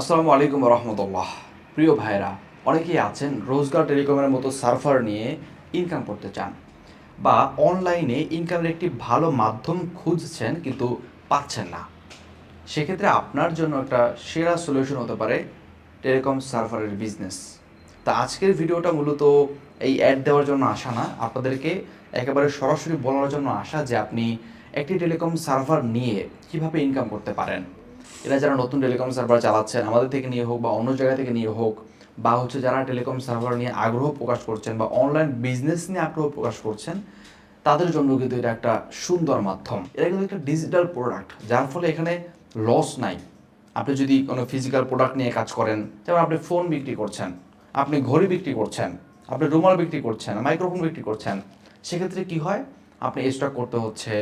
আসসালামু আলাইকুম রহমতুল্লাহ। প্রিয় ভাইরা অনেকেই আছেন রোজগার টেলিকমের মতো সার্ফার নিয়ে ইনকাম করতে চান বা অনলাইনে ইনকামের একটি ভালো মাধ্যম খুঁজছেন কিন্তু পাচ্ছেন না। সেক্ষেত্রে আপনার জন্য একটা সেরা সলিউশন হতে পারে টেলিকম সার্ভারের বিজনেস তা আজকের ভিডিওটা মূলত এই অ্যাড দেওয়ার জন্য আসা না, আপনাদেরকে একেবারে সরাসরি বলার জন্য আসা যে আপনি একটি টেলিকম সার্ভার নিয়ে কীভাবে ইনকাম করতে পারেন। এরা যারা নতুন টেলিকম সার্ভার চালাচ্ছেন, আমাদের থেকে নিয়ে হোক বা অন্য জায়গা থেকে নিয়ে হোক, বা হচ্ছে যারা টেলিকম সার্ভার নিয়ে আগ্রহ প্রকাশ করছেন বা অনলাইন বিজনেস নিয়ে আগ্রহ প্রকাশ করছেন, তাদের জন্য কিন্তু এটা একটা সুন্দর মাধ্যম। এটা কিন্তু একটা ডিজিটাল প্রোডাক্ট যার ফলে এখানে লস নাই। আপনি যদি কোনো ফিজিক্যাল প্রোডাক্ট নিয়ে কাজ করেন, যেমন আপনি ফোন বিক্রি করছেন, আপনি ঘড়ি বিক্রি করছেন, আপনি রুমাল বিক্রি করছেন মাইক্রোফোন বিক্রি করছেন, সেক্ষেত্রে কি হয়? আপনি স্টক করতে হচ্ছে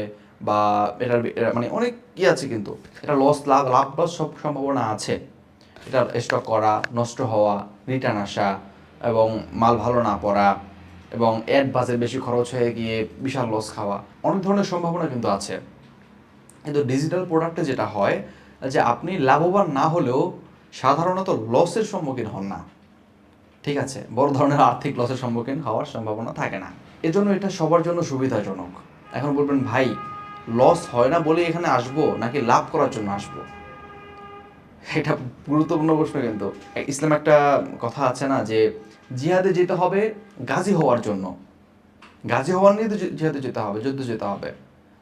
বা এটার মানে অনেক কি আছে কিন্তু। এটা লস লাভ লাভ লস সব সম্ভাবনা আছে। এটা স্টক করা, নষ্ট হওয়া রিটার্ন আসা এবং মাল ভালো না পড়া এবং অ্যাড বাজেট বেশি খরচ হয়ে গিয়ে বিশাল লস খাওয়া। অনেক ধরনের সম্ভাবনা কিন্তু আছে। কিন্তু ডিজিটাল প্রোডাক্টে যেটা হয়, যে আপনি লাভবান না হলেও সাধারণত লসের সম্মুখীন হন না। ঠিক আছে? বড় ধরনের আর্থিক লসের সম্মুখীন হওয়ার সম্ভাবনা থাকে না। এজন্য এটা সবার জন্য সুবিধাজনক। এখন বলবেন, ভাই লস হয় না বলে এখানে আসব, নাকি লাভ করার জন্য আসব? এটা গুরুত্বপূর্ণ প্রশ্ন কিন্তু। ইসলাম একটা কথা আছে না যে, জিহাদে যেতে হবে, গাজী হওয়ার জন্য। গাজী হওয়ার নিয়ে তো জিহাদে যেতে হবে, যুদ্ধ যেতে হবে।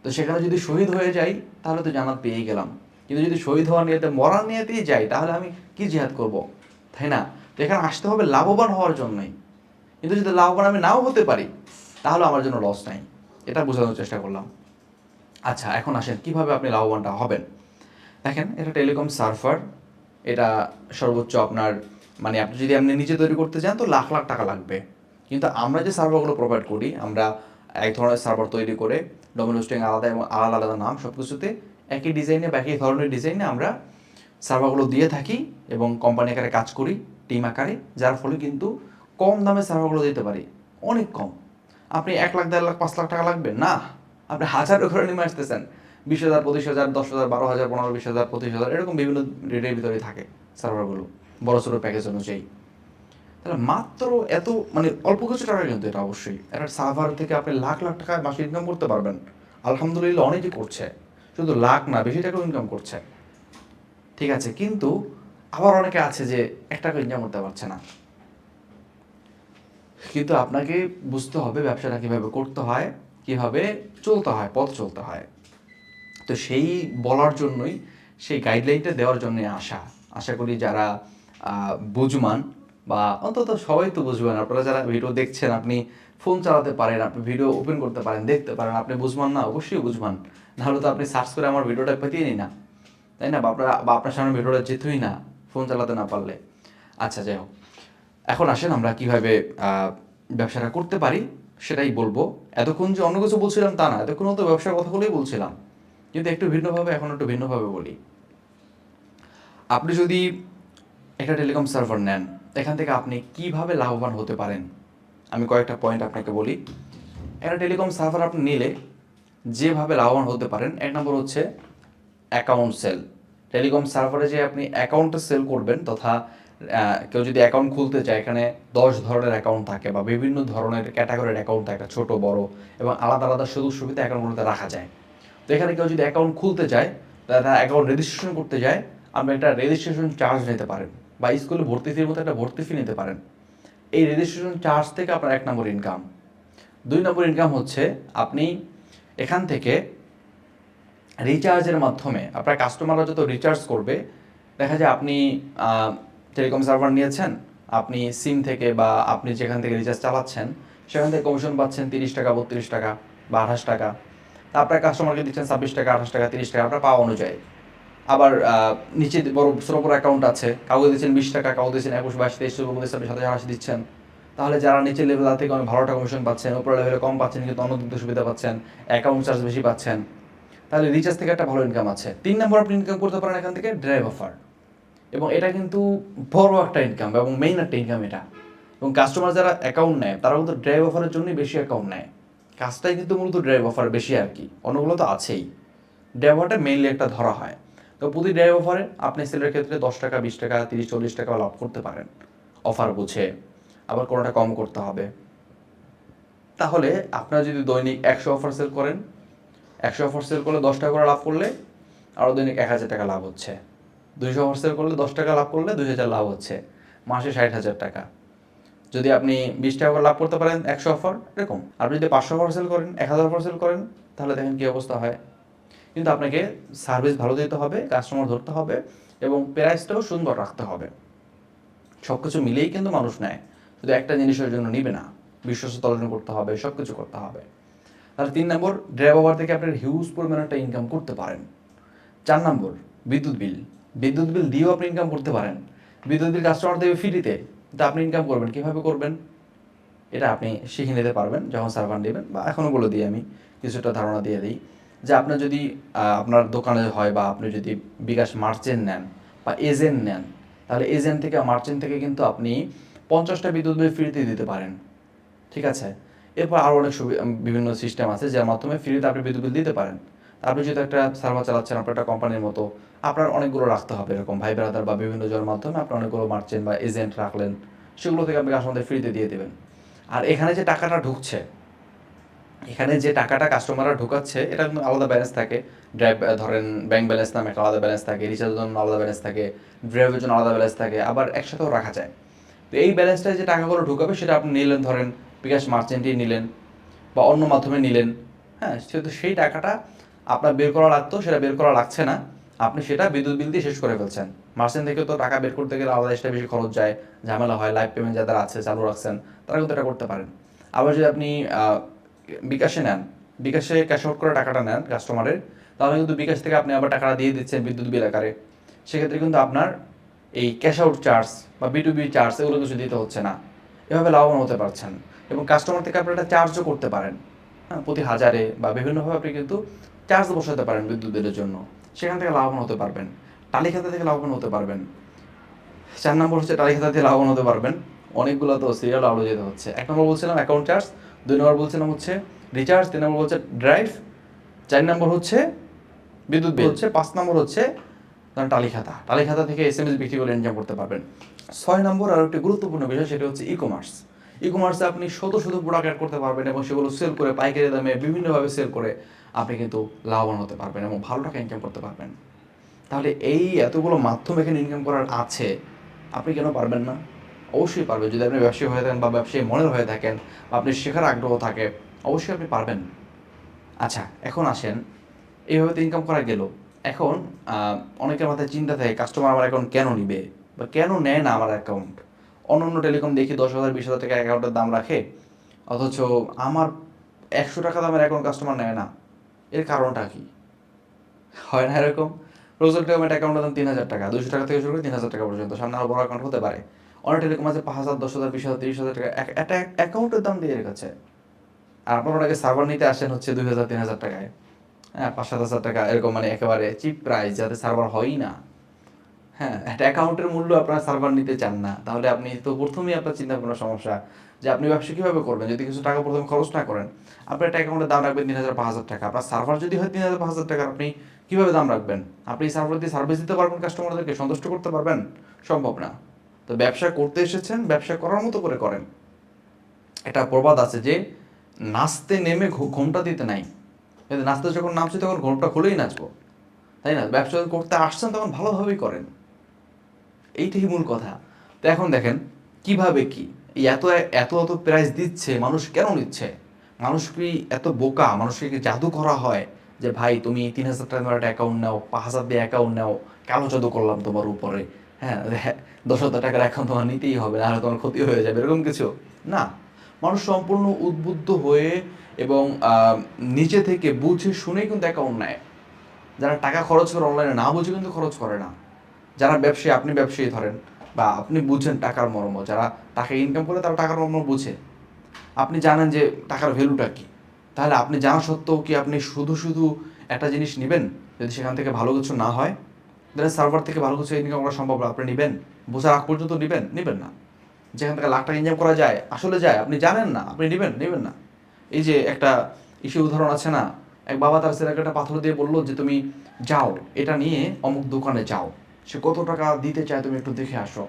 তো সেখানে যদি শহীদ হয়ে যাই, তাহলে তো জানাত পেয়েই গেলাম। কিন্তু যদি শহীদ হওয়ার নিয়েতে মরার নিয়েতেই যাই, তাহলে আমি কি জিহাদ করব? তাই না? তো এখানে আসতে হবে লাভবান হওয়ার জন্যই। কিন্তু যদি লাভবান আমি নাও হতে পারি, তাহলে আমার জন্য লস নাই। এটা বোঝানোর চেষ্টা করলাম। আচ্ছা এখন আসেন, কীভাবে আপনি লাভবানটা হবেন? দেখেন, এটা টেলিকম সার্ভার, এটা সর্বোচ্চ আপনার মানে আপনি যদি আপনি নিজে তৈরি করতে চান, তো লাখ লাখ টাকা লাগবে। কিন্তু আমরা যে সার্ভারগুলো প্রোভাইড করি, আমরা এক ধরনের সার্ভার তৈরি করে, ডোমেন হোস্টিং আলাদা এবং আলাদা আলাদা নাম সব কিছুতে একই ডিজাইনে বা একই ধরনের ডিজাইনে আমরা সার্ভারগুলো দিয়ে থাকি এবং কোম্পানি আকারে কাজ করি, টিম আকারে, যার ফলে কিন্তু কম দামে সার্ভারগুলো দিতে পারি। অনেক কম। আপনি এক লাখ, দেড় লাখ, পাঁচ লাখ টাকা লাগবে? না। আপনি হাজারও করে নেমে আসতেছেন। বিশ হাজার, পঁচিশ হাজার, দশ হাজার, বারো হাজার, পনেরো, বিশ হাজার, পঁচিশ হাজার, এরকম বিভিন্ন রেটের ভিতরে থাকে সার্ভারগুলো বড় ছোটো প্যাকেজ অনুযায়ী তাহলে মাত্র এত মানে অল্প কিছু টাকা কিন্তু এটা অবশ্যই। একটা সার্ভার থেকে আপনি লাখ লাখ টাকা মাসে ইনকাম করতে পারবেন। আলহামদুলিল্লাহ অনেকে করছে। শুধু লাখ না, বেশি টাকাও ইনকাম করছে। ঠিক আছে, কিন্তু আবার অনেকে আছে যে এক টাকা ইনকাম করতে পারছে না। কিন্তু আপনাকে বুঝতে হবে ব্যবসাটা কীভাবে করতে হয়। কীভাবে চলতে হয়, পথ চলতে হয়। তো সেই বলার জন্যই, সেই গাইডলাইনটা দেওয়ার জন্য আসা। আশা করি যারা বুঝমান বা অন্তত সবাই তো বুঝবেন, আপনারা যারা ভিডিও দেখছেন, আপনি ফোন চালাতে পারেন, আপনি ভিডিও ওপেন করতে পারেন, দেখতে পারেন, আপনি বুঝমান না, অবশ্যই বুঝমান। নাহলে তো আপনি সার্চ করে আমার ভিডিওটা পেতেই নি না। তাই না? বা আপনারা, বা আপনার সামনে ভিডিওটা যেতই না ফোন চালাতে না পারলে। আচ্ছা যাই হোক। এখন আসেন আমরা কীভাবে ব্যবসাটা করতে পারি। সেটাই বলব। এতক্ষণ যে অন্য কিছু বলছিলাম তা না, এতক্ষণ তো ব্যবসার কথাগুলোই বলছিলাম। কিন্তু একটু ভিন্নভাবে, এখন একটু ভিন্নভাবে বলি। আপনি যদি একটা টেলিকম সার্ভার নেন, এখান থেকে আপনি কীভাবে লাভবান হতে পারেন? আমি কয়েকটা পয়েন্ট আপনাকে বলি। একটা টেলিকম সার্ভার আপনি নিলে যেভাবে লাভবান হতে পারেন, এক নম্বর হচ্ছে অ্যাকাউন্ট সেল টেলিকম সার্ভারে যে আপনি অ্যাকাউন্টটা সেল করবেন তথা কেউ যদি অ্যাকাউন্ট খুলতে চায়, এখানে দশ ধরনের অ্যাকাউন্ট থাকে বা বিভিন্ন ধরনের ক্যাটাগরির অ্যাকাউন্ট থাকে, ছোট, বড় এবং আলাদা আলাদা সুযোগ সুবিধা অ্যাকাউন্টগুলোতে রাখা যায়। তো এখানে কেউ যদি অ্যাকাউন্ট খুলতে চায় তারা অ্যাকাউন্ট রেজিস্ট্রেশন করতে যায়, আপনি একটা রেজিস্ট্রেশন চার্জ নিতে পারেন বা স্কুলে ভর্তি ফির মতো একটা ভর্তি ফি নিতে পারেন। এই রেজিস্ট্রেশন চার্জ থেকে আপনার এক নম্বর ইনকাম দুই নম্বর ইনকাম হচ্ছে আপনি এখান থেকে রিচার্জের মাধ্যমে আপনার কাস্টমাররা যত রিচার্জ করবে, দেখা যায় আপনি টেলিকম সার্ভার নিয়েছেন, আপনি সিম থেকে বা আপনি যেখান থেকে রিচার্জ চালাচ্ছেন, সেখান থেকে কমিশন পাচ্ছেন তিরিশ টাকা, বত্রিশ টাকা বা আঠাশ টাকা। আপনার কাস্টমারকে দিচ্ছেন ছাব্বিশ টাকা, আঠাশ টাকা, তিরিশ টাকা, আপনার পাওয়া অনুযায়ী। আবার নিচে বড় বড় অ্যাকাউন্ট আছে, কাউকে দিচ্ছেন বিশ টাকা, কাউকে দিচ্ছেন একুশ, বাইশ, তেইশ চব্বিশ পঁচিশ, ছাব্বিশ, সাতাশ, আঠাশ দিচ্ছেন। তাহলে যারা নিচের লেভেল থেকে অনেক ভালো টাকা কমিশন পাচ্ছেন উপর লেভেলে কম পাচ্ছেন, কিন্তু অন্য দিক সুবিধা পাচ্ছেন অ্যাকাউন্ট চার্জ বেশি পাচ্ছেন, তাহলে রিচার্জ থেকে একটা ভালো ইনকাম আছে। তিন নম্বর আপনি ইনকাম করতে পারেন এখান থেকে ড্রাইভ অফার এবং এটা কিন্তু বড় একটা ইনকাম এবং মেইন একটা ইনকাম এটা। এবং কাস্টমার যারা অ্যাকাউন্ট নেয় তারা কিন্তু ড্রাইভ অফারের জন্যই বেশি অ্যাকাউন্ট নেয়। কাজটাই কিন্তু মূলত ড্রাইভ অফার বেশি আর কি, অন্যগুলো তো আছেই। ড্রাইভ অফারটা মেইনলি একটা ধরা হয়। তো প্রতি ড্রাইভ অফারে আপনি সেলের ক্ষেত্রে দশ টাকা, বিশ টাকা, তিরিশ, চল্লিশ টাকা লাভ করতে পারেন। অফার বুঝে, আবার কোনোটা কম করতে হবে। তাহলে আপনারা যদি দৈনিক একশো অফার সেল করেন, একশো অফার সেল করলে দশ টাকা করে লাভ করলে আরও দৈনিক এক হাজার টাকা লাভ হচ্ছে। দুইশো সেল করলে দশ টাকা লাভ করলে দুই হাজার লাভ হচ্ছে। মাসে ষাট হাজার টাকা। যদি আপনি বিশ টাকা লাভ করতে পারেন, একশো অফার এরকম। আপনি যদি পাঁচশো অফার সেল করেন, এক হাজার অফার সেল করেন, তাহলে দেখেন কী অবস্থা হয়। কিন্তু আপনাকে সার্ভিস ভালো দিতে হবে কাস্টমার ধরতে হবে, এবং প্রাইসটাও সুন্দর রাখতে হবে। সব কিছু মিলেই কিন্তু মানুষ নেয়। শুধু একটা জিনিসের জন্য নিবে না। বিশ্বস্ততা অর্জন করতে হবে সব কিছু করতে হবে। তাহলে তিন নম্বর ড্রাইভার থেকে আপনার হিউজ পরিমাণ একটা ইনকাম করতে পারেন। চার নম্বর, বিদ্যুৎ বিল বিদ্যুৎ বিল দিয়েও আপনি ইনকাম করতে পারেন। বিদ্যুৎ বিল কাস্টমার দেবে ফ্রিতে তা আপনি ইনকাম করবেন। কীভাবে করবেন? এটা আপনি শিখে নিতে পারবেন, যখন সার্ভার নেবেন। বা এখনও বলে দিই আমি, কিছুটা ধারণা দিয়ে দিই যে আপনার যদি আপনার দোকানে হয় বা আপনি যদি বিকাশ মার্চেন্ট নেন বা এজেন্ট নেন, তাহলে এজেন্ট থেকে মার্চেন্ট থেকে কিন্তু আপনি পঞ্চাশটা বিদ্যুৎ বিল ফ্রিতে দিতে পারেন। ঠিক আছে? এরপর আরও অনেক বিভিন্ন সিস্টেম আছে, যার মাধ্যমে ফ্রিতে আপনি বিদ্যুৎ বিল দিতে পারেন। আপনি যদি একটা সার্ভার চালাচ্ছেন, আপনার একটা কোম্পানির মতো আপনার অনেকগুলো রাখতে হবে এরকম ভাই ব্রাদার বা বিভিন্ন জনের মাধ্যমে আপনি অনেকগুলো মার্চেন্ট বা এজেন্ট রাখলেন, সেগুলো থেকে আপনি কাস্টমারদের ফ্রিতে দিয়ে দেবেন। আর এখানে যে টাকাটা ঢুকছে, এখানে যে টাকাটা কাস্টমাররা ঢোকাচ্ছে, এটা কিন্তু আলাদা ব্যালেন্স থাকে। ড্রাইভ ধরেন ব্যাংক ব্যালেন্স নামে একটা আলাদা ব্যালেন্স থাকে রিচার্জের জন্য আলাদা ব্যালেন্স থাকে ড্রাইভের জন্য আলাদা ব্যালেন্স থাকে, আবার একসাথেও রাখা যায়। তো এই ব্যালেন্সটা যে টাকাগুলো ঢুকাবে, সেটা আপনি নিলেন, ধরেন বিকাশ মার্চেন্টই নিলেন বা অন্য মাধ্যমে নিলেন হ্যাঁ সেহেতু সেই টাকাটা আপনার বের করা লাগতো, সেটা বের করা লাগছে না। আপনি সেটা বিদ্যুৎ বিল দিয়ে শেষ করে ফেলছেন। মার্চেন্ট থেকে তো টাকা বের করতে গেলে আলাদা এক্সট্রা বেশি খরচ যায়, ঝামেলা হয় লাইভ পেমেন্ট যাদের আছে, চালু রাখছেন তারা কিন্তু এটা করতে পারেন। আবার যদি আপনি বিকাশে নেন, বিকাশে ক্যাশ আউট করে টাকাটা নেন কাস্টমারের তাহলে কিন্তু বিকাশ থেকে আপনি আবার টাকাটা দিয়ে দিচ্ছেন বিদ্যুৎ বিল আকারে। সেক্ষেত্রে কিন্তু আপনার এই ক্যাশ আউট চার্জ বা বিটুবি চার্জ এগুলো কিছু দিতে হচ্ছে না। এভাবে লাভবান হতে পারছেন। এবং কাস্টমার থেকে আপনি একটা চার্জও করতে পারেন। হ্যাঁ প্রতি হাজারে বা বিভিন্নভাবে আপনি কিন্তু চার্জ বসাতে পারেন বিদ্যুৎ বিলের জন্য। সেখান থেকে লাভবান হতে পারবেন। টালি খাতা থেকে লাভবান হতে পারবেন। চার নম্বর হচ্ছে টালি খাতা দিয়ে লাভবান হতে পারবেন। অনেকগুলো তো সিরিয়াল আলো যেতে হচ্ছে। এক নম্বর বলছিলাম অ্যাকাউন্ট চার্জ দুই নম্বর বলছিলাম হচ্ছে রিচার্জ তিন নম্বর হচ্ছে ড্রাইভ চার নম্বর হচ্ছে বিদ্যুৎ বিল। হচ্ছে পাঁচ নম্বর হচ্ছে ধরেন টালি খাতা টালি খাতা থেকে এস এম এস বিক্রি করে ইনকাম করতে পারবেন। ছয় নম্বর আর একটি গুরুত্বপূর্ণ বিষয় সেটা হচ্ছে ই কমার্স ই কমার্সে আপনি শত শত প্রোডাক্ট অ্যাড করতে পারবেন এবং সেগুলো সেল করে পাইকারি দামে বিভিন্নভাবে সেল করে আপনি কিন্তু লাভবান হতে পারবেন এবং ভালো টাকা ইনকাম করতে পারবেন। তাহলে এই এতগুলো মাধ্যম এখানে ইনকাম করার আছে, আপনি কেন পারবেন না? অবশ্যই পারবেন। যদি আপনি ব্যবসায়ী হয়ে থাকেন বা ব্যবসায়ী মনের হয়ে থাকেন বা আপনি শেখার আগ্রহ থাকে, অবশ্যই আপনি পারবেন। আচ্ছা এখন আসেন। এইভাবে তো ইনকাম করা গেল। এখন অনেকের মাথায় চিন্তা থাকে কাস্টমার আমার অ্যাকাউন্ট কেন নিবে বা কেন নেয় না আমার অ্যাকাউন্ট অন্য অন্য টেলিকম দেখি দশ হাজার, বিশ হাজার টাকা অ্যাকাউন্টের দাম রাখে, অথচ আমার একশো টাকা দামের অ্যাকাউন্ট কাস্টমার নেয় না। এর কারণটা কি? হয় না এরকম? রোজাল টেলিকমের অ্যাকাউন্টের দাম তিন হাজার টাকা দুশো টাকা থেকে শুরু করে তিন হাজার টাকা পর্যন্ত, সামনে আরও বড় অ্যাকাউন্ট হতে পারে। অনেক টেলিকম আছে পাঁচ হাজার, দশ হাজার, বিশ হাজার, তিরিশ হাজার টাকা, এক- একটা অ্যাকাউন্টের দাম দিয়ে রেখেছে আর আপনার ওটাকে সার্ভার নিতে আসেন হচ্ছে দুই হাজার, তিন হাজার টাকায়। হ্যাঁ পাঁচ, সাত হাজার টাকা, এরকম মানে একেবারে চিপ প্রাইস যাতে সার্ভার হয়ই না। হ্যাঁ একটা অ্যাকাউন্টের মূল্য আপনার সার্ভার নিতে চান না। তাহলে আপনি তো প্রথমেই আপনার চিন্তা ভাবনার সমস্যা। যে আপনি ব্যবসা কীভাবে করবেন? যদি কিছু টাকা প্রথমে খরচ না করেন আপনি একটা অ্যাকাউন্টের দাম রাখবেন তিন হাজার পাঁচ হাজার টাকা। আপনার সার্ভার যদি হয় তিন হাজার পাঁচ হাজার টাকা আপনি কীভাবে দাম রাখবেন? আপনি সার্ভার দিয়ে সার্ভিস দিতে পারবেন কাস্টমারদেরকে সন্তুষ্ট করতে পারবেন? সম্ভব না। তো ব্যবসা করতে এসেছেন, ব্যবসা করার মতো করে করেন। একটা প্রবাদ আছে যে, নাচতে নেমে ঘোমটা দিতে নাই। নাচতে যখন নামছি তখন ঘোমটা খুলেই নাচবো। তাই না? ব্যবসা করতে আসছেন তখন ভালোভাবেই করেন। এইটাই মূল কথা। তো এখন দেখেন, কীভাবে কি? এই এত এত এত প্রাইস দিচ্ছে, মানুষ কেন নিচ্ছে? মানুষ কি এত বোকা? মানুষকে কি জাদু করা হয়? যে ভাই, তুমি তিন হাজার টাকা একটা অ্যাকাউন্ট নাও, পাঁচ হাজার দিয়ে অ্যাকাউন্ট নাও, কালো জাদু করলাম তোমার উপরে। হ্যাঁ দশ হাজার টাকার অ্যাকাউন্ট তোমার নিতেই হবে, নাহলে তোমার ক্ষতি হয়ে যাবে, এরকম কিছু। না, মানুষ সম্পূর্ণ উদ্বুদ্ধ হয়ে এবং নিজে থেকে বুঝে শুনেই কিন্তু অ্যাকাউন্ট নেয়। যারা টাকা খরচ করে অনলাইনে না বুঝে কিন্তু খরচ করে না। যারা ব্যবসায়ী, আপনি ব্যবসায়ী ধরেন বা আপনি বুঝছেন টাকার মর্ম, যারা টাকা ইনকাম করে তারা টাকার মর্ম বুঝে। আপনি জানেন যে টাকার ভ্যালুটা কি। তাহলে আপনি জানা সত্ত্বেও কি আপনি শুধু শুধু একটা জিনিস নেবেন, যদি সেখান থেকে ভালো কিছু না হয়? তাহলে সার্ভার থেকে ভালো কিছু ইনকাম করা সম্ভব না, আপনি নেবেন, বোঝার আগ পর্যন্ত নেবেন নেবেন না। যেখান থেকে লাখ টাকা ইনকাম করা যায়, আসলে যায়, আপনি জানেন না, আপনি নেবেন নেবেন না। এই যে একটা ইস্যু উদাহরণ আছে না, এক বাবা তার ছেলেকে একটা পাথর দিয়ে বলল যে, তুমি যাও, এটা নিয়ে অমুক দোকানে যাও। সে কত টাকা দিতে চায় তুমি একটু দেখে আসো।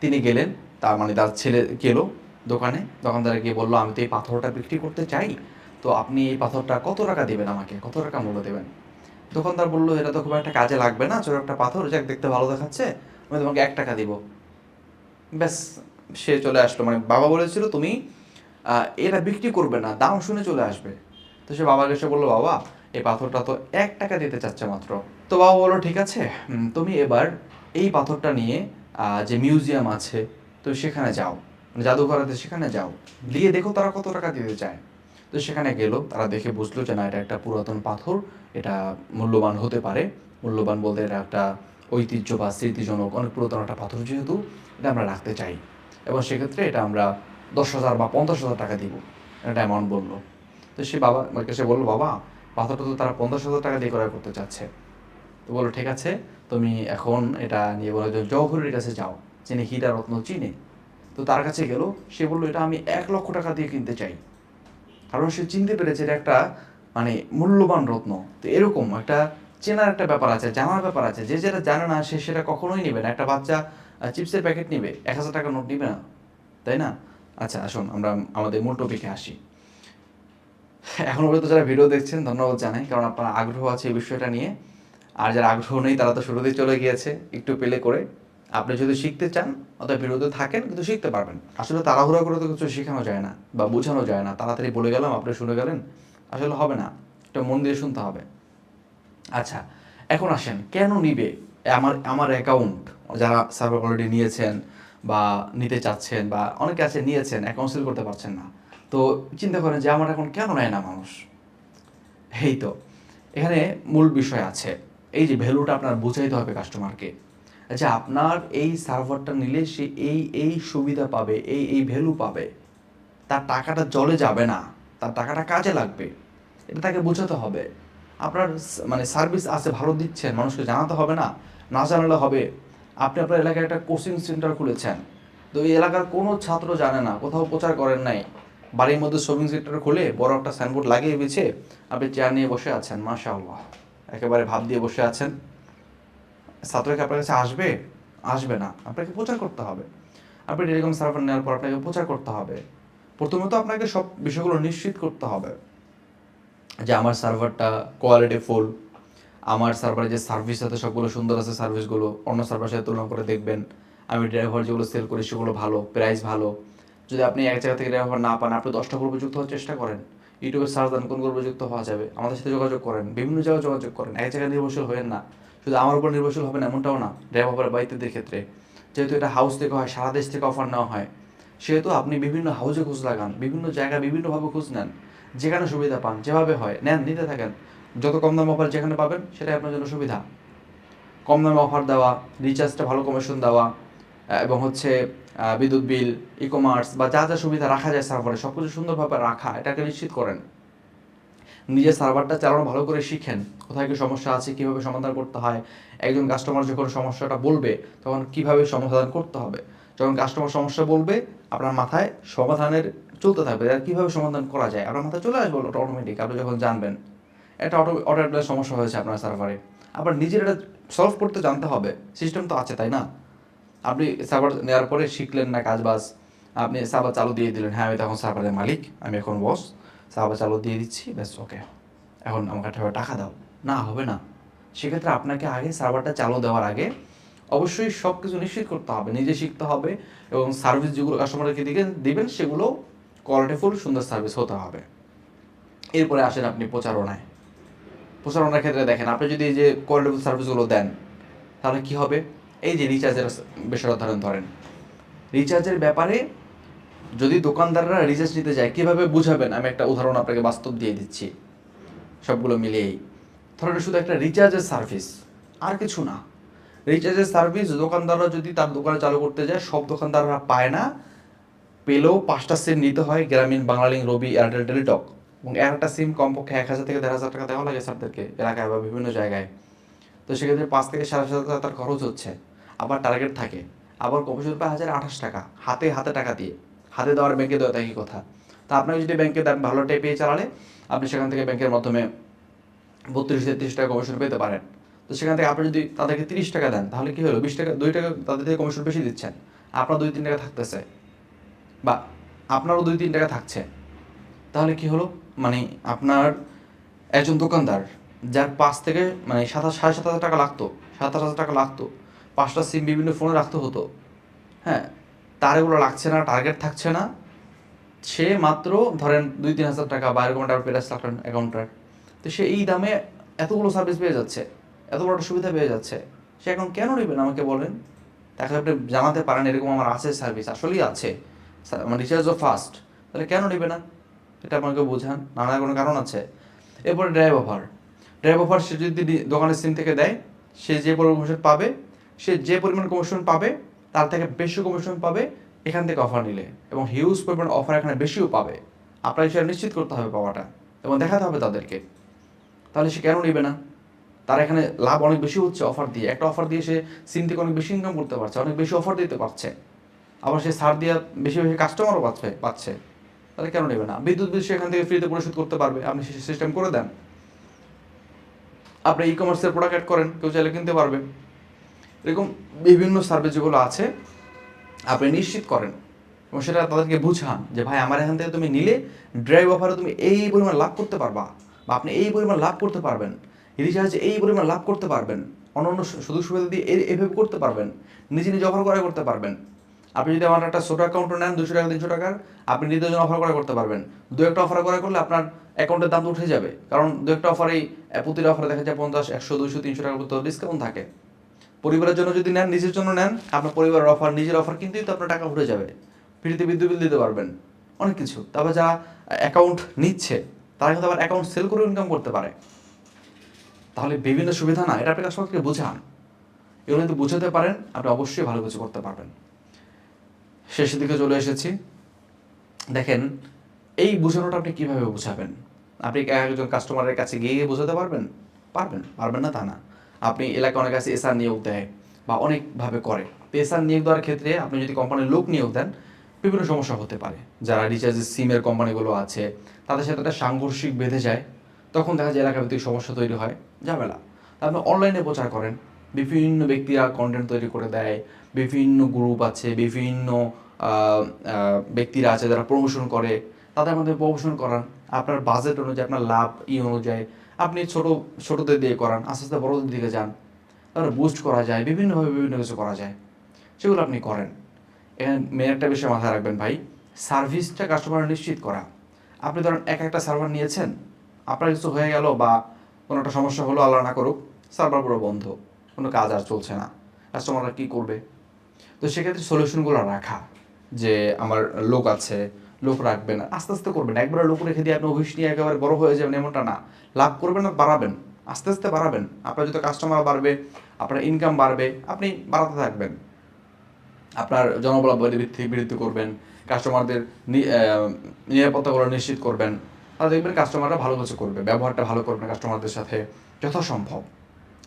তিনি গেলেন, তার মানে তার ছেলে গেল দোকানে, দোকানদারে গিয়ে বলল, আমি তো এই পাথরটা বিক্রি করতে চাই, তো আপনি এই পাথরটা কত টাকা দেবেন আমাকে? কত টাকা মূল্য দেবেন? দোকানদার বলল, এটা তো খুব একটা কাজে লাগবে না, ছোট একটা পাথর, যাক দেখতে ভালো দেখাচ্ছে, আমি তোমাকে এক টাকা দিব। ব্যাস, সে চলে আসলো। মানে বাবা বলেছিল, তুমি এটা বিক্রি করবে না, দাম শুনে চলে আসবে। তো সে বাবার এসে বলল, বাবা, এই পাথরটা তো এক টাকা দিতে চাচ্ছে মাত্র। তো বাবা বলো, ঠিক আছে? তুমি এবার এই পাথরটা নিয়ে যে মিউজিয়াম আছে, তো সেখানে যাও। মানে জাদুঘর সেখানে যাও। দিয়ে দেখো তারা কত টাকা দিতে চায় তো সেখানে গেল, তারা দেখে বুঝলো যে না, এটা একটা পুরাতন পাথর। এটা মূল্যবান হতে পারে। মূল্যবান বলতে এটা একটা ঐতিহ্য বা স্মৃতিজনক, অনেক পুরাতন একটা পাথর যেহেতু, এটা আমরা রাখতে চাই। এবং সেক্ষেত্রে এটা আমরা দশ হাজার বা পঞ্চাশ হাজার টাকা দিব একটা অ্যামাউন্ট বলল। তো সে বাবা সে বলল, বাবা, পাথরটা তো তারা পঞ্চাশ হাজার টাকা দিয়ে ক্রয় করতে চাচ্ছে। তো বলল ঠিক আছে, তুমি এখন এটা নিয়ে বলো জওহরের কাছে যাও, যিনি হীরা রত্ন চিনে। তো তার কাছে গেল, সে বলল, এটা আমি এক লক্ষ টাকা দিয়ে কিনতে চাই। কারণ সে চিনতে পেরেছে এটা একটা মানে মূল্যবান রত্ন। তো এরকম একটা চেনার একটা ব্যাপার আছে, জানার ব্যাপার আছে। যে যেটা জানে না, সে সেটা কখনোই নেবে না। একটা বাচ্চা চিপসের প্যাকেট নেবে, এক হাজার টাকা নোট নেবে না, তাই না? আচ্ছা আসুন, আমরা আমাদের মূল টপিকে আসি। এখনও পর্যন্ত যারা ভিডিও দেখছেন, ধন্যবাদ জানাই, কারণ আপনার আগ্রহ আছে এই বিষয়টা নিয়ে। আর যারা আগ্রহ নেই, তারা তো শুরুতেই চলে গিয়েছে একটু পেলে করে। আপনি যদি শিখতে চান, অথবা বিরোধে থাকেন, কিন্তু শিখতে পারবেন। আসলে তাড়াহুড়া করে তো কিছু শেখানো যায় না বা বোঝানো যায় না। তাড়াতাড়ি বলে গেলাম, আপনি শুনে গেলেন, আসলে হবে না। এটা মন দিয়ে শুনতে হবে। আচ্ছা এখন আসেন, কেন নিবে আমার আমার অ্যাকাউন্ট যারা সার্ভার অলরেডি নিয়েছেন বা নিতে চাচ্ছেন বা অনেকে আছে নিয়েছেন অ্যাকাউন্ট সেল করতে পারছেন না। তো চিন্তা করেন যে, আমার এখন কেন নেয় না মানুষ? এই তো, এখানে মূল বিষয় আছে। এই যে ভ্যালুটা আপনার বুঝাইতে হবে কাস্টমারকে যে আপনার এই সার্ভারটা নিলে সে এই এই সুবিধা পাবে, এই এই ভ্যালু পাবে। তার টাকাটা জলে যাবে না, তার টাকাটা কাজে লাগবে। এটা তাকে বোঝাতে হবে। আপনার মানে সার্ভিস আছে, ভালো দিচ্ছেন মানুষকে জানাতে হবে না না জানালে হবে। আপনি আপনার এলাকায় একটা কোচিং সেন্টার খুলেছেন। তো এই এলাকার কোনো ছাত্র জানে না, কোথাও প্রচার করেন নাই। বাড়ির মধ্যে শপিং সেন্টার খুলে বড় একটা সাইনবোর্ড লাগিয়ে বেছে আপনি চেয়ার নিয়ে বসে আছেন মাশা আল্লাহ একেবারে ভাব দিয়ে বসে আছেন। ছাত্র কি আপনার কাছে আসবে? আসবে না। আপনাকে প্রচার করতে হবে। আপনি টেলিকম সার্ভার নেওয়ার পর আপনাকে প্রচার করতে হবে। প্রথমত আপনাকে সব বিষয়গুলো নিশ্চিত করতে হবে যে আমার সার্ভারটা কোয়ালিটি ফুল আমার সার্ভারে যে সার্ভিস আছে, সবগুলো সুন্দর আছে সার্ভিসগুলো অন্য সার্ভার সাথে তুলনা করে দেখবেন। আমি ড্রাইভার যেগুলো সেল করি সেগুলো ভালো প্রাইস ভালো। যদি আপনি এক জায়গা থেকে ড্রাইভার না পান, আপনি দশটা গ্রুপে যুক্ত হওয়ার চেষ্টা করেন। ইউটিউবে সার্চ দেন কোন গ্রুপে যুক্ত হওয়া যাবে, আমাদের সাথে যোগাযোগ করেন, বিভিন্ন জায়গায় যোগাযোগ করেন। এক জায়গায় নির্ভরশীল হবেন না, শুধু আমার উপর নির্ভরশীল হবেন এমনটাও না ড্রাইভার বাইতেদের ক্ষেত্রে। যেহেতু এটা হাউস থেকে হয়, সারা দেশ থেকে অফার নেওয়া হয়, সেহেতু আপনি বিভিন্ন হাউজে খোঁজ লাগান, বিভিন্ন জায়গায় বিভিন্নভাবে খোঁজ নেন, যেখানে সুবিধা পান, যেভাবে হয়, নেন, নিতে থাকেন। যত কম দাম অফার যেখানে পাবেন, সেটাই আপনার জন্য সুবিধা। কম দামে অফার দেওয়া রিচার্জটা ভালো কমিশন দেওয়া এবং হচ্ছে বিদ্যুৎ বিল ই কমার্স বা যা যা সুবিধা রাখা যায় সার্ভারে সব কিছু সুন্দরভাবে রাখা, এটাকে নিশ্চিত করেন। নিজের সার্ভারটা চালানো ভালো করে শিখেন, কোথায় কি সমস্যা আছে, কীভাবে সমাধান করতে হয়, একজন কাস্টমার যখন সমস্যাটা বলবে, তখন কীভাবে সমাধান করতে হবে? যখন কাস্টমার সমস্যা বলবে, আপনার মাথায় সমাধানের চলতে থাকবে আর কীভাবে সমাধান করা যায়? আপনার মাথায় চলে আসবে ওটা অটোমেটিক আপনি যখন জানবেন। এটা অটো অটো সমস্যা হয়েছে আপনার সার্ভারে আবার নিজের এটা সলভ করতে জানতে হবে সিস্টেম তো আছে, তাই না? আপনি সার্ভার নেওয়ার পরে শিখলেন না কাজ বাজ আপনি সার্ভার চালু দিয়ে দিলেন। হ্যাঁ আমি তখন সার্ভারের মালিক, আমি এখন বস সার্ভার চালু দিয়ে দিচ্ছি, ব্যাস ওকে এখন আমাকে টাকা দাও। না, হবে না। সেক্ষেত্রে আপনাকে আগে সার্ভারটা চালু দেওয়ার আগে অবশ্যই সব কিছু নিশ্চিত করতে হবে। নিজে শিখতে হবে এবং সার্ভিস যেগুলো কাস্টমারকে দিকে দেবেন, সেগুলো কোয়ালিটিফুল সুন্দর সার্ভিস হতে হবে। এরপরে আসেন আপনি প্রচারণায়। প্রচারণার ক্ষেত্রে দেখেন, আপনি যদি যে কোয়ালিটিফুল সার্ভিসগুলো দেন, তাহলে কি হবে? এই যে রিচার্জের বিষয়টা ধরেন ধরেন। রিচার্জের ব্যাপারে যদি দোকানদাররা রিচার্জ নিতে যায়, কীভাবে বুঝাবেন? আমি একটা উদাহরণ আপনাকে বাস্তব দিয়ে দিচ্ছি, সবগুলো মিলিয়েই। ধরেন শুধু একটা রিচার্জের সার্ভিস আর কিছু না। রিচার্জের সার্ভিস দোকানদাররা যদি তার দোকানে চালু করতে যায়, সব দোকানদাররা পায় না। পেলেও পাঁচটা সিম নিতে হয়, গ্রামীণ বাংলালিং রবি এয়ারটেল টেলিটক এবং একটা সিম কমপক্ষে এক হাজার থেকে দেড় হাজার টাকা দেওয়া লাগে স্যারদেরকে, এলাকায় বা বিভিন্ন জায়গায়। তো সেক্ষেত্রে পাঁচ থেকে সাড়ে সাত হাজার তার খরচ হচ্ছে। টার্গেট থাকে। আবার কমিশন পায় হাজার আঠাশ টাকা, হাতে হাতে টাকা দিয়ে। হাতে দেওয়ার ব্যাংকে দেওয়া একই কথা। তা আপনাকে যদি ব্যাংকে ভালো টাইপে চালালে, আপনি সেখান থেকে ব্যাংকের মাধ্যমে বত্রিশ তেত্রিশ টাকা কমিশন পেতে পারেন। তো সেখান থেকে আপনি যদি তাদেরকে তিরিশ টাকা দেন, তাহলে কী হলো? বিশ টাকা, দুই টাকা তাদের থেকে কমিশন বেশি দিচ্ছেন। আপনার দুই তিন টাকা থাকতেছে। বা আপনারও দুই তিন টাকা থাকছে। তাহলে কি হলো? মানে আপনার একজন দোকানদার, যার পাঁচ থেকে মানে সাত হাজার সাড়ে সাত হাজার টাকা লাগতো সাত হাজার টাকা লাগতো। পাঁচটা সিম বিভিন্ন ফোনে রাখতে হতো। হ্যাঁ তার এগুলো লাগছে না টার্গেট থাকছে না। সে মাত্র ধরেন দুই, তিন হাজার টাকা বা এরকম একটা পেরাস রাখলেন অ্যাকাউন্টার তো সে এই দামে এতগুলো সার্ভিস পেয়ে যাচ্ছে এত বড় সুবিধা পেয়ে যাচ্ছে। সে এখন কেন নেবেন আমাকে বলেন? তাকে আপনি জানাতে পারেন, এরকম আমার আছে সার্ভিস আসলেই আছে। মানে রিচার্জও ফাস্ট তাহলে কেন নেবে না? এটা আমাকে বোঝান, নানা কোনো কারণ আছে। এরপরে ড্রাইভ অফার ড্রাইভ অফার সে যদি দোকানের সিম থেকে দেয়, সে যে পরিমাণ পাবে সে যে পরিমাণ কমিশন পাবে, তার থেকে বেশি কমিশন পাবে, এখান থেকে অফার নিলে এবং হিউজ পরিমাণ অফার এখানে বেশিও পাবে। আপনাকে সেটা নিশ্চিত করতে হবে পাওয়াটা এবং দেখাতে হবে তাদেরকে। তাহলে সে কেন নেবে না? তার এখানে লাভ অনেক বেশি হচ্ছে অফার দিয়ে। একটা অফার দিয়ে সে সিম থেকে অনেক বেশি ইনকাম করতে পারছে, অনেক বেশি অফার দিতে পারছে। আবার সে সার দিয়ে বেশি বেশি কাস্টমারও পাচ্ছে পাচ্ছে। তাহলে কেন নেবে না? বিদ্যুৎ বিল সে এখান থেকে ফ্রিতে পরিশোধ করতে পারবে। আপনি সে সিস্টেম করে দেন। আপনি ই কমার্সের প্রোডাক্ট অ্যাড করেন, কেউ চাইলে কিনতে পারবে। এরকম বিভিন্ন সার্ভিস যেগুলো আছে, আপনি নিশ্চিত করেন। এবং সেটা তাদেরকে বুঝান যে, ভাই, আমার এখান থেকে তুমি নিলে ড্রাইভ অফারে তুমি এই পরিমাণ লাভ করতে পারবা বা আপনি এই পরিমাণ লাভ করতে পারবেন। রিচার্জে এই পরিমাণ লাভ করতে পারবেন। অন্যান্য সুযোগ সুবিধা দিয়ে এইভাবে করতে পারবেন। নিজে নিজে অফার করা করতে পারবেন। আপনি যদি আমার একটা ছোটো অ্যাকাউন্টও নেন, দুশো টাকা, তিনশো টাকার, আপনি নিজের জন্য অফার করা করতে পারবেন। দু একটা অফার করা করলে আপনার অ্যাকাউন্টের দাম উঠে যাবে। কারণ দু একটা অফারেই প্রতিটা অফারে দেখা যায় পঞ্চাশ, একশো, দুইশো, তিনশো টাকার মতো ডিসকাউন্ট থাকে। পরিবারের জন্য যদি নেন, নিজের জন্য নেন, আপনার পরিবারের অফার নিজের অফার কিনতেই তো আপনার টাকা উঠে যাবে। ফ্রিতে বিদ্যুৎ বিল দিতে পারবেন, অনেক কিছু। তারপর যারা অ্যাকাউন্ট নিচ্ছে, তারা কিন্তু আবার অ্যাকাউন্ট সেল করে ইনকাম করতে পারে। তাহলে বিভিন্ন সুবিধা না, এটা আপনি কাস্টমারকে বোঝান। এগুলো যদি বোঝাতে পারেন, আপনি অবশ্যই ভালো কিছু করতে পারবেন। শেষের দিকে চলে এসেছি। দেখেন, এই বোঝানোটা আপনি কীভাবে বোঝাবেন? আপনি একজন কাস্টমারের কাছে গিয়ে গিয়ে বোঝাতে পারবেন? পারবেন পারবেন না তা না। আপনি এলাকায় অনেক কাছে এসআর নিয়োগ দেয় বা অনেকভাবে করে। তো এসআর নিয়োগ দেওয়ার ক্ষেত্রে আপনি যদি কোম্পানির লোক নিয়োগ দেন, বিভিন্ন সমস্যা হতে পারে। যারা রিচার্জের সিমের কোম্পানিগুলো আছে, তাদের সাথে একটা সাংঘর্ষিক বেঁধে যায়, তখন দেখা যায় এলাকা ভিত্তিক সমস্যা তৈরি হয়, ঝামেলা। আপনি অনলাইনে প্রচার করেন, বিভিন্ন ব্যক্তিরা কন্টেন্ট তৈরি করে দেয়, বিভিন্ন গ্রুপ আছে, বিভিন্ন ব্যক্তিরা আছে যারা প্রমোশন করে, তাদের মধ্যে প্রমোশন করান। আপনার বাজেট অনুযায়ী, আপনার লাভ, ই অনুযায়ী আপনি ছোট, ছোটদের দিয়ে করান, আস্তে আস্তে বড়দের দিকে যান তারপরে বুস্ট করা যায়, বিভিন্নভাবে বিভিন্ন কিছু করা যায়। সেগুলো আপনি করেন। এখানে মেন একটা বিষয় মাথায় রাখবেন ভাই সার্ভিসটা কাস্টমার নিশ্চিত করা। আপনি ধরেন এক একটা সার্ভার নিয়েছেন, আপনার কিছু হয়ে গেল বা কোনো একটা সমস্যা হলো, আল্লাহ না করুক সার্ভার পুরো বন্ধ, কোনো কাজ আর চলছে না। কাস্টমাররা কী করবে? তো সেক্ষেত্রে সলিউশনগুলো রাখা, যে আমার লোক আছে লোক রাখবেন আস্তে আস্তে করবেন। একবার লোক রেখে দিয়ে আপনি অফিস নিয়ে একেবারে বড় হয়ে যাবেন এমনটা না। লাভ করবেন না, বাড়াবেন। আস্তে আস্তে বাড়াবেন। আপনার যত কাস্টমার বাড়বে, আপনার ইনকাম বাড়বে, আপনি বাড়াতে থাকবেন। আপনার জনবল বৃদ্ধি বৃদ্ধি করবেন। কাস্টমারদের নিরাপত্তাগুলো নিশ্চিত করবেন। তাহলে দেখবেন কাস্টমাররা ভালো কিছু করবে, ব্যবহারটা ভালো করবেন কাস্টমারদের সাথে। যথাসম্ভব।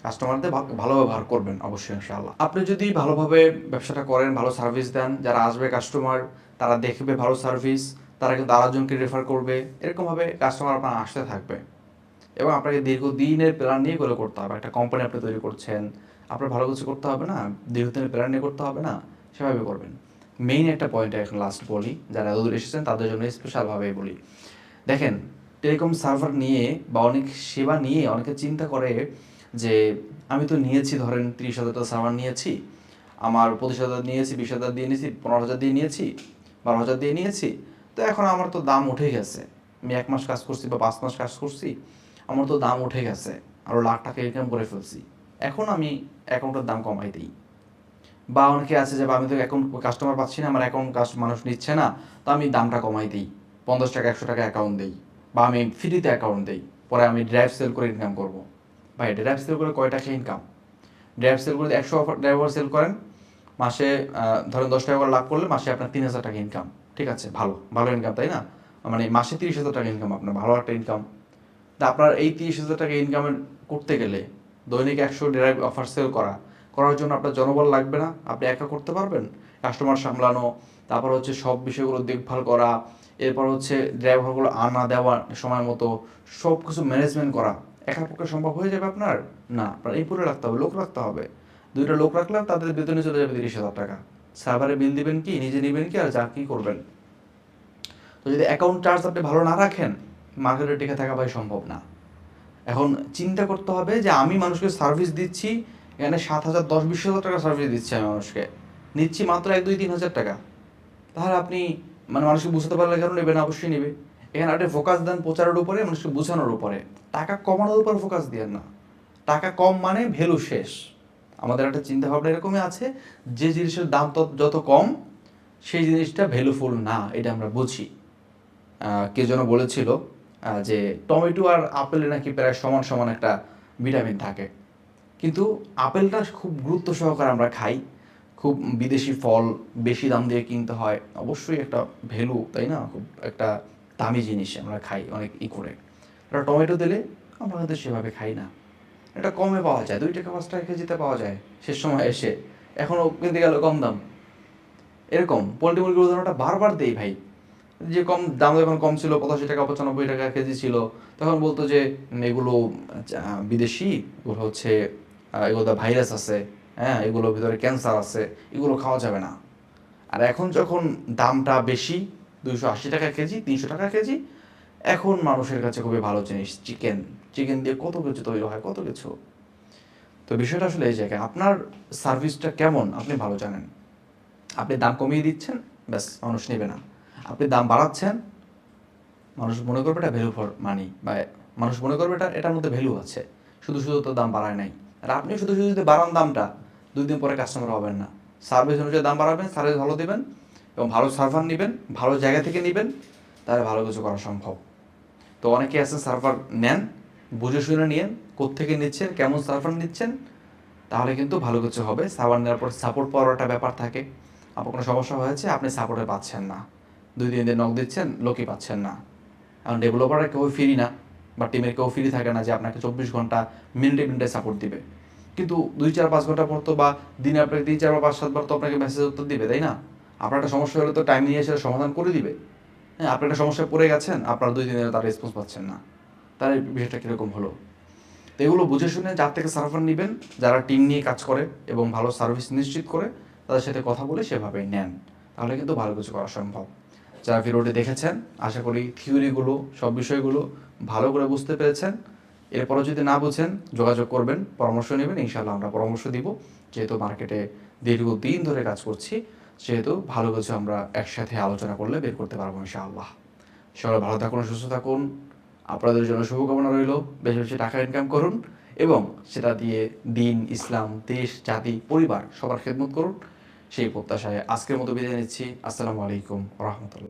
কাস্টমারদের ভালো ব্যবহার করবেন অবশ্যই, ইনশাআল্লাহ। আপনি যদি ভালোভাবে ব্যবসাটা করেন, ভালো সার্ভিস দেন, যারা আসবে কাস্টমার তারা দেখবে ভালো সার্ভিস তারা কিন্তু আরেকজনকে রেফার করবে, এরকমভাবে কাস্টমার আপনার আসতে থাকবে। এবং আপনাকে দীর্ঘদিনের প্ল্যান নিয়ে এগুলো করতে হবে। একটা কোম্পানি আপনি তৈরি করছেন, আপনার ভালো কিছু করতে হবে না, দীর্ঘদিনের প্ল্যান নিয়ে করতে হবে না, সেভাবে করবেন। মেইন একটা পয়েন্ট এখন লাস্ট বলি, যারা এতদূর এসেছেন তাদের জন্য স্পেশালভাবে বলি। দেখেন, টেলিকম সার্ভার নিয়ে বা অনেক সেবা নিয়ে অনেকে চিন্তা করে যে, আমি তো নিয়েছি ধরেন তিরিশ হাজারটা সার্ভার নিয়েছি, আমার পঁচিশ হাজার নিয়েছি, বিশ হাজার দিয়ে নিয়েছি, পনেরো হাজার দিয়ে নিয়েছি বারো হাজার দিয়ে নিয়েছি। তো এখন আমার তো দাম উঠে গেছে। আমি এক মাস কাজ করছি বা পাঁচ মাস কাজ করছি, আমার তো দাম উঠে গেছে। আরও লাখ টাকা ইনকাম করে ফেলছি। এখন আমি অ্যাকাউন্টের দাম কমাই দিই। বা অনেকে আছে যে আমি তো অ্যাকাউন্ট কাস্টমার পাচ্ছি না, আমার অ্যাকাউন্ট কাস্ট মানুষ নিচ্ছে না। তো আমি দামটা কমাই দিই। পঞ্চাশ টাকা, একশো টাকা অ্যাকাউন্ট দিই। বা আমি ফ্রিতে অ্যাকাউন্ট দিই। পরে আমি ড্রাইভ সেল করে ইনকাম করব। ভাই ড্রাইভ সেল করে কয় টাকা ইনকাম ড্রাইভ সেল করে একশো ড্রাইভার সেল করেন। মাসে ধরেন দশ টাকা করে লাভ করলে মাসে আপনার তিন হাজার টাকা ইনকাম ঠিক আছে? ভালো ভালো ইনকাম তাই না? মানে মাসে তিরিশ হাজার টাকা ইনকাম আপনার, ভালো একটা ইনকাম তা আপনার এই তিরিশ হাজার টাকা ইনকামের করতে গেলে দৈনিক একশো ড্রাইভ অফার সেল করা, করার জন্য আপনার জনবল লাগবে না? আপনি একা করতে পারবেন? কাস্টমার সামলানো, তারপর হচ্ছে সব বিষয়গুলো দেখভাল করা, এরপর হচ্ছে ড্রাইভারগুলো আনা দেওয়া সময় মতো সব কিছু ম্যানেজমেন্ট করা। একার পক্ষে সম্ভব হয়ে যাবে আপনার? না, আপনার এই পুরো রাখতে হবে, লোক রাখতে হবে। দুইটা লোক রাখলাম, তাদের বেতনে চলে যাবে তিরিশ হাজার টাকা। সার্ভারে বিল দিবেন কি, নিজে নেবেন কি, আর যা কি করবেন। তো যদি অ্যাকাউন্ট চার্জ আপনি ভালো না রাখেন মার্কেটে টিকে থাকা ভাই সম্ভব না। এখন চিন্তা করতে হবে যে আমি মানুষকে সার্ভিস দিচ্ছি, এখানে সাত হাজার, দশ, বিশ হাজার টাকা সার্ভিস দিচ্ছি আমি মানুষকে। নিচ্ছি মাত্র এক, দুই, তিন হাজার টাকা। তাহলে আপনি মানে মানুষকে বুঝতে পারলে কেন নেবেন অবশ্যই নেবে। এখানে আপনি ফোকাস দেন প্রচারের উপরে, মানুষকে বোঝানোর উপরে। টাকা কমানোর উপর ফোকাস দিয়েন না। টাকা কম মানে ভ্যালু শেষ। আমাদের একটা চিন্তা ভাবনা এরকমই আছে, যে জিনিসের দাম তত- যত কম, সেই জিনিসটা ভ্যালুফুল না, এটা আমরা বুঝি। কে যেন বলেছিল যে টমেটো আর আপেলে নাকি প্রায় সমান সমান একটা ভিটামিন থাকে। কিন্তু আপেলটা খুব গুরুত্ব সহকারে আমরা খাই। খুব বিদেশি ফল বেশি দাম দিয়ে কিনতে হয়, অবশ্যই একটা ভ্যালু তাই না? খুব একটা দামি জিনিস আমরা খাই, অনেক ই করে। টমেটো দিলে আমরা হয়তো সেভাবে খাই না। এটা কমে পাওয়া যায়। দুই টাকা পাঁচ টাকা কেজিতে পাওয়া যায় শেষ সময় এসে। এখনও কিনতে গেলে কম দাম। এরকম পোলট্রি মুরগির উদাহরণটা বারবার দেই ভাই। যে কম দাম যখন কম ছিল পঁচাশি টাকা পঁচানব্বই টাকা কেজি ছিল তখন বলতো যে এগুলো বিদেশি এগুলো হচ্ছে আহ, এগুলোতে ভাইরাস আছে হ্যাঁ এগুলোর ভিতরে ক্যান্সার আছে এগুলো খাওয়া যাবে না। আর এখন যখন দামটা বেশি দুইশো আশি টাকা কেজি তিনশো টাকা কেজি এখন মানুষের কাছে খুবই ভালো জিনিস চিকেন চিকেন দিয়ে কত কিছু তৈরি হয়, কত কিছু। তো বিষয়টা আসলে এই জায়গায় আপনার সার্ভিসটা কেমন? আপনি ভালো জানেন। আপনি দাম কমিয়ে দিচ্ছেন, ব্যাস, মানুষ নেবে না। আপনি দাম বাড়াচ্ছেন, মানুষ মনে করবে এটা ভ্যালু ফর মানি বা মানুষ মনে করবে এটা, এটার মধ্যে ভ্যালু আছে। শুধু শুধু তো দাম বাড়ায় নাই। আর আপনি শুধু শুধু যদি বাড়ান দামটা, দুই দিন পরে কাস্টমার হবেন না। সার্ভিস অনুযায়ী দাম বাড়াবেন সার্ভিস ভালো দেবেন এবং ভালো সার্ভার নেবেন, ভালো জায়গা থেকে নেবেন, তাহলে ভালো কিছু করা সম্ভব। তো অনেকে আছেন সার্ভার নেন, বুঝে শুনে নিয়েন, কোত্থেকে নিচ্ছেন, কেমন সার্ভার নিচ্ছেন, তাহলে কিন্তু ভালো কিছু হবে। সার্ভার নেওয়ার পর সাপোর্ট পাওয়ার একটা ব্যাপার থাকে। আপনার কোনো সমস্যা হয়েছে, আপনি সাপোর্টে পাচ্ছেন না। দুই দিন দিন নক দিচ্ছেন, লোকই পাচ্ছেন না। এখন ডেভেলপাররা কেউ ফ্রি না, বা টিমের কেউ ফ্রি থাকে না যে আপনাকে চব্বিশ ঘণ্টা মিনিটে মিনিটে সাপোর্ট দিবে। কিন্তু দুই, চার, পাঁচ ঘণ্টা পর তো বা দিনে আপনাকে তিন, চার বা পাঁচ, সাতবার তো আপনাকে মেসেজ উত্তর দিবে, তাই না? আপনার একটা সমস্যা হলে তো টাইম নিয়ে সেটা সমাধান করে দিবে। হ্যাঁ আপনি একটা সমস্যায় পড়ে গেছেন, আপনার দুই দিনের তার রেসপন্স পাচ্ছেন না। তার বিষয়টা কীরকম হলো? তো এগুলো বুঝে শুনে যার থেকে সার্ভার নেবেন, যারা টিম নিয়ে কাজ করে এবং ভালো সার্ভিস নিশ্চিত করে, তাদের সাথে কথা বলে সেভাবেই নেন। তাহলে কিন্তু ভালো কিছু করা সম্ভব। যারা ভিডিওটি দেখেছেন, আশা করি থিওরিগুলো সব বিষয়গুলো ভালো করে বুঝতে পেরেছেন। এরপরও যদি না বুঝেন, যোগাযোগ করবেন, পরামর্শ নেবেন ইনশাল্লাহ আমরা পরামর্শ দিব। যেহেতু মার্কেটে দীর্ঘদিন ধরে কাজ করছি সেহেতু ভালো কিছু আমরা একসাথে আলোচনা করলে বের করতে পারব ইনশাআল্লাহ। সবাই ভালো থাকুন, সুস্থ থাকুন। আপনাদের জন্য শুভকামনা রইল। বেশি বেশি টাকা ইনকাম করুন এবং সেটা দিয়ে দিন, ইসলাম, দেশ, জাতি, পরিবার সবার খেদমত করুন। সেই প্রত্যাশায় আজকের মতো বিদায় নিচ্ছি। আসসালামু আলাইকুম রহমতুল্লাহ।